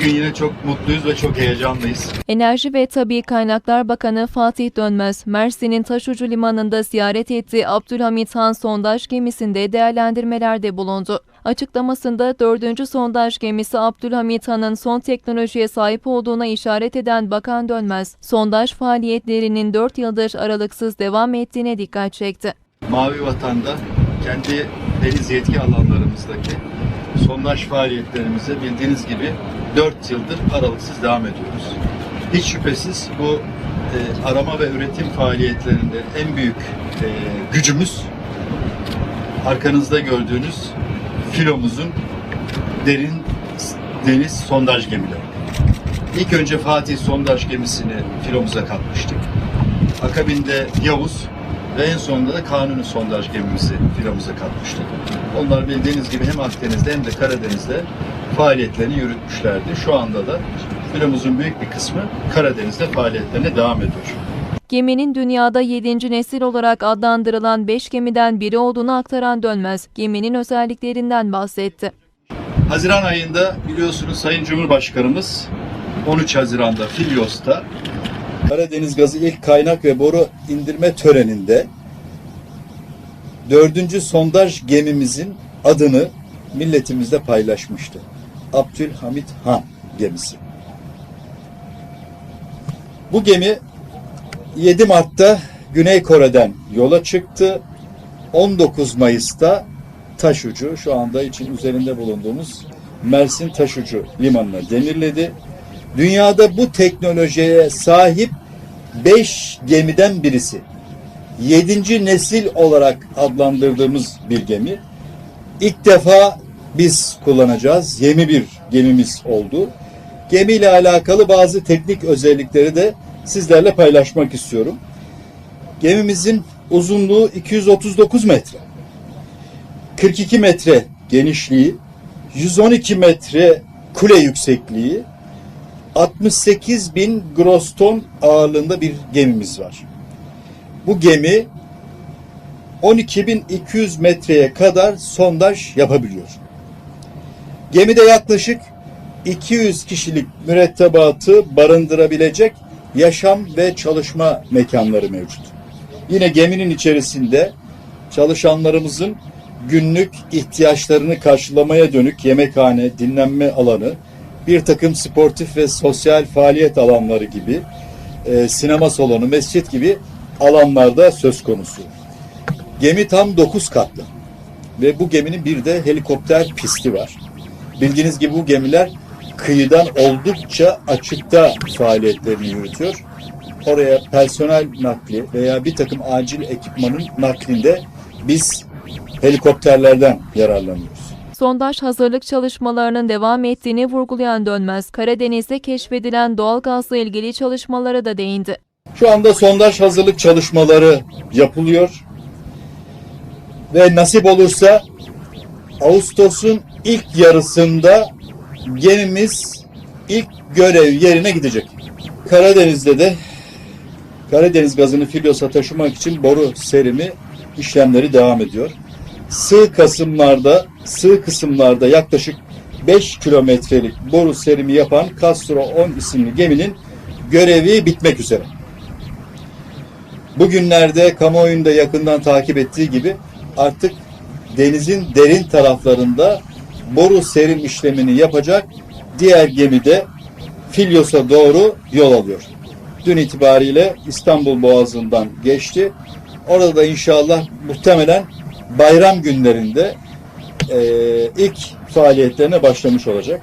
Bugün yine çok mutluyuz ve çok heyecanlıyız. Enerji ve Tabi Kaynaklar Bakanı Fatih Dönmez, Mersin'in Taşucu Limanı'nda ziyaret ettiği Abdülhamit Han sondaj gemisinde değerlendirmelerde bulundu. Açıklamasında 4. sondaj gemisi Abdülhamit Han'ın son teknolojiye sahip olduğuna işaret eden Bakan Dönmez, sondaj faaliyetlerinin 4 yıldır aralıksız devam ettiğine dikkat çekti. Mavi Vatan'da kendi deniz yetki alanlarımızdaki sondaj faaliyetlerimize bildiğiniz gibi 4 yıldır aralıksız devam ediyoruz. Hiç şüphesiz bu e, arama ve üretim faaliyetlerinde en büyük e, gücümüz arkanızda gördüğünüz filomuzun derin deniz sondaj gemileri. İlk önce Fatih sondaj gemisini filomuza katmıştık. Akabinde Yavuz ve en sonunda da Kanuni sondaj gemimizi filomuza katmıştık. Onlar bildiğiniz gibi hem Akdeniz'de hem de Karadeniz'de faaliyetlerini yürütmüşlerdi. Şu anda da filomuzun büyük bir kısmı Karadeniz'de faaliyetlerine devam ediyor. Geminin dünyada 7. nesil olarak adlandırılan 5 gemiden biri olduğunu aktaran Dönmez, geminin özelliklerinden bahsetti. Haziran ayında biliyorsunuz Sayın Cumhurbaşkanımız 13 Haziran'da Filyos'ta Karadeniz Gazı ilk kaynak ve boru indirme töreninde dördüncü sondaj gemimizin adını milletimizle paylaşmıştı. Abdülhamit Han gemisi. Bu gemi 7 Mart'ta Güney Kore'den yola çıktı. 19 Mayıs'ta Taşucu şu anda için üzerinde bulunduğumuz Mersin Taşucu limanına demirledi. Dünyada bu teknolojiye sahip 5 gemiden birisi. 7. nesil olarak adlandırdığımız bir gemi. İlk defa biz kullanacağız. Yeni bir gemimiz oldu. Gemiyle alakalı bazı teknik özellikleri de sizlerle paylaşmak istiyorum. Gemimizin uzunluğu 239 metre. 42 metre genişliği, 112 metre kule yüksekliği, 68 bin gross ton ağırlığında bir gemimiz var. Bu gemi 12.200 metreye kadar sondaj yapabiliyor. Gemide yaklaşık 200 kişilik mürettebatı barındırabilecek yaşam ve çalışma mekanları mevcut. Yine geminin içerisinde çalışanlarımızın günlük ihtiyaçlarını karşılamaya dönük yemekhane, dinlenme alanı, bir takım sportif ve sosyal faaliyet alanları gibi, e, sinema salonu, mescit gibi alanlarda söz konusu. Gemi tam 9 katlı ve bu geminin bir de helikopter pisti var. Bildiğiniz gibi bu gemiler kıyıdan oldukça açıkta faaliyetlerini yürütüyor. Oraya personel nakli veya bir takım acil ekipmanın naklinde biz helikopterlerden yararlanıyoruz. Sondaj hazırlık çalışmalarının devam ettiğini vurgulayan Dönmez, Karadeniz'de keşfedilen doğal gazla ilgili çalışmalara da değindi. Şu anda sondaj hazırlık çalışmaları yapılıyor. Ve nasip olursa Ağustos'un ilk yarısında gemimiz ilk görev yerine gidecek. Karadeniz'de de Karadeniz gazını Filyos'a taşımak için boru serimi işlemleri devam ediyor. Sığ kısımlarda, sığ kısımlarda yaklaşık 5 kilometrelik boru serimi yapan Castro 10 isimli geminin görevi bitmek üzere. Bugünlerde kamuoyunda yakından takip ettiği gibi artık denizin derin taraflarında boru serim işlemini yapacak diğer gemi de Filyos'a doğru yol alıyor. Dün itibariyle İstanbul Boğazı'ndan geçti. Orada da inşallah muhtemelen bayram günlerinde eee, ilk faaliyetlerine başlamış olacak.